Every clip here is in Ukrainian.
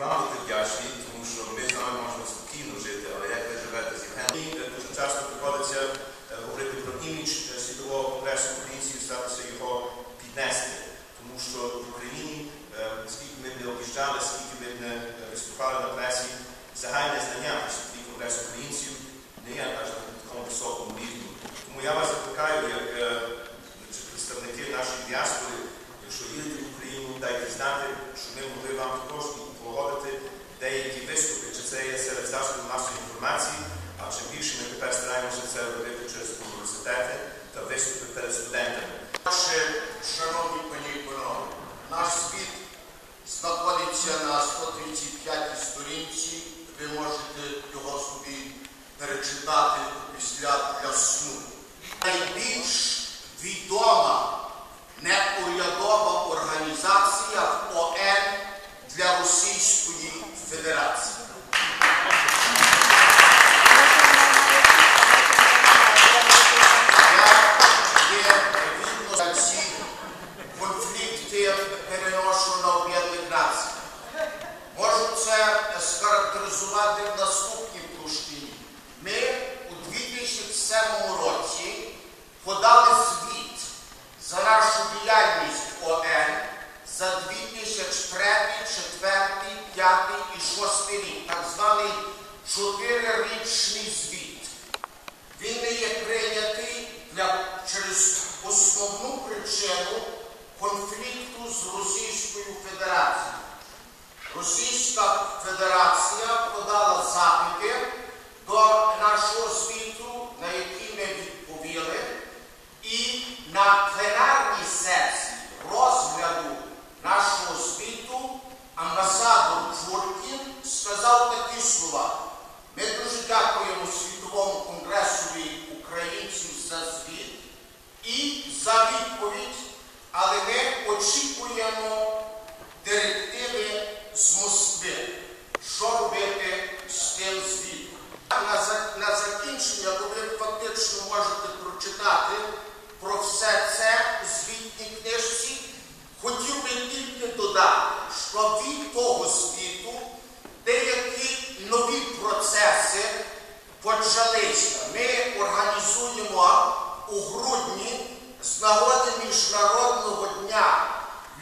вам бути вдячні, тому що ми з вами можемо спокійно жити, але як ви живете з е, дуже часто приходиться е, говорити про імідж е, світового конгресу українців, старатися його піднести. Тому що в Україні, е, скільки ми не об'їжджали, скільки ми не виступали на пресі, загальне знання про світовий конгрес українців не є аж на такому високому рівні. Тому я вас закликаю, як представники нашої діаспори, якщо їдете в Україну, дайте знати, що ми могли вам також 135 сторінці. Ви можете його собі перечитати після для сну. Найбільш відома неурядова організація в ОН для Російської Федерації. Є відно ці конфлікти переношу на об'єднаних націй. Можу це схарактеризувати в наступній площині. Ми у 2007 році подали звіт за нашу діяльність в ОН за 2003, 2004, 2005 і 2006 рік, так званий чотирирічний звіт. Він не є прийнятий для, через основну причину конфлікту з Російською Федерацією. Російська Федерація подала запити до нашого звіту, на які ми відповіли, і на пленарній сесії розгляду нашого звіту амбасадор Джуркін сказав такі слова. Ми дуже дякуємо Світовому конгресові українців за звіт і за відповідь, але ми очікуємо директиви з Москви. Що робити з тим звітом? На, за- на закінчення, бо ви фактично можете прочитати про все це у звітній книжці. Хотів би тільки додати, що від того звіту у грудні з нагоди Міжнародного дня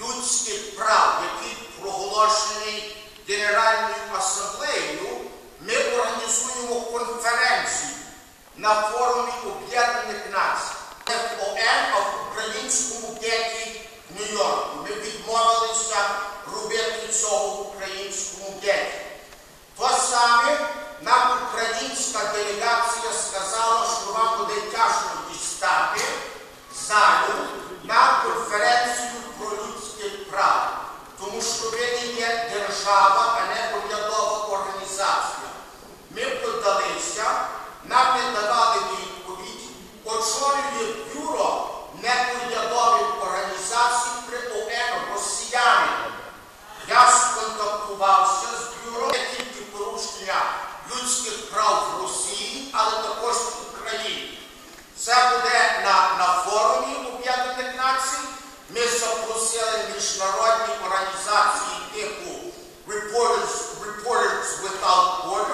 людських прав, який проголошений Генеральною асамблеєю, ми організуємо конференцію на форумі Об'єднаних Націй ОН, а в українському геті в Нью-Йорку. Ми відмовилися робити цього в українському геті. То саме нам українська делегація є держава, а не урядова організація. Ми подалися, нам не давали відповідь, очолює бюро неурядових організацій при ОН росіяни. Я сконтактувався з бюро не тільки порушення людських прав в Росії, але також в Україні. Це буде на, на форумі Об'єднаних Націй. Ми запросили міжнародні організації. reporters, reporters without borders.